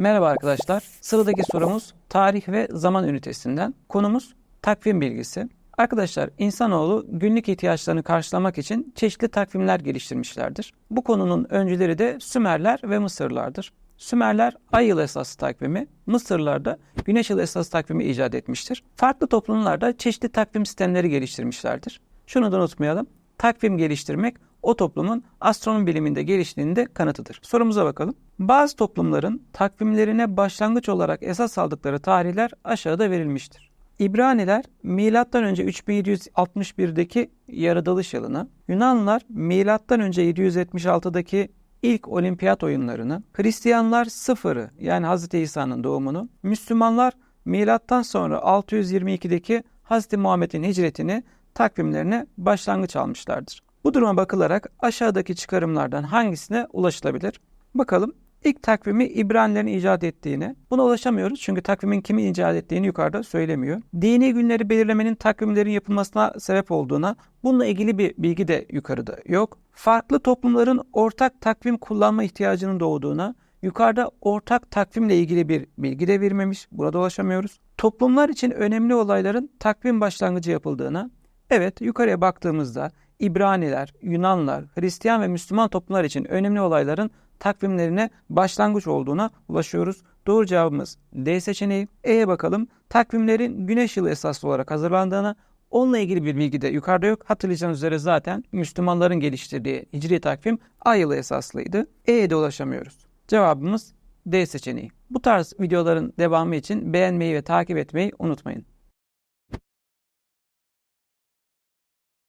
Merhaba arkadaşlar. Sıradaki sorumuz tarih ve zaman ünitesinden. Konumuz takvim bilgisi. Arkadaşlar insanoğlu günlük ihtiyaçlarını karşılamak için çeşitli takvimler geliştirmişlerdir. Bu konunun öncüleri de Sümerler ve Mısırlardır. Sümerler ay yılı esaslı takvimi, Mısırlılar da güneş yılı esaslı takvimi icat etmiştir. Farklı toplumlar da çeşitli takvim sistemleri geliştirmişlerdir. Şunu da unutmayalım. Takvim geliştirmek o toplumun astronomi biliminde geliştiğinin de kanıtıdır. Sorumuza bakalım. Bazı toplumların takvimlerine başlangıç olarak esas aldıkları tarihler aşağıda verilmiştir. İbraniler M.Ö. 3761'deki yaratılış yılını, Yunanlılar M.Ö. 776'daki ilk olimpiyat oyunlarını, Hristiyanlar sıfırı yani Hz. İsa'nın doğumunu, Müslümanlar milattan sonra 622'deki Hz. Muhammed'in hicretini takvimlerine başlangıç almışlardır. Bu duruma bakılarak aşağıdaki çıkarımlardan hangisine ulaşılabilir? Bakalım. İlk takvimi İbranilerin icat ettiğini, buna ulaşamıyoruz çünkü takvimin kimin icat ettiğini yukarıda söylemiyor. Dini günleri belirlemenin takvimlerin yapılmasına sebep olduğuna, bununla ilgili bir bilgi de yukarıda yok. Farklı toplumların ortak takvim kullanma ihtiyacının doğduğuna, yukarıda ortak takvimle ilgili bir bilgi de vermemiş, burada ulaşamıyoruz. Toplumlar için önemli olayların takvim başlangıcı yapıldığına, evet yukarıya baktığımızda İbraniler, Yunanlar, Hristiyan ve Müslüman toplumlar için önemli olayların takvimlerine başlangıç olduğuna ulaşıyoruz. Doğru cevabımız D seçeneği. E'ye bakalım. Takvimlerin güneş yılı esaslı olarak hazırlandığına, onunla ilgili bir bilgi de yukarıda yok. Hatırlayacağınız üzere zaten Müslümanların geliştirdiği hicri takvim ay yılı esaslıydı. E'ye de ulaşamıyoruz. Cevabımız D seçeneği. Bu tarz videoların devamı için beğenmeyi ve takip etmeyi unutmayın.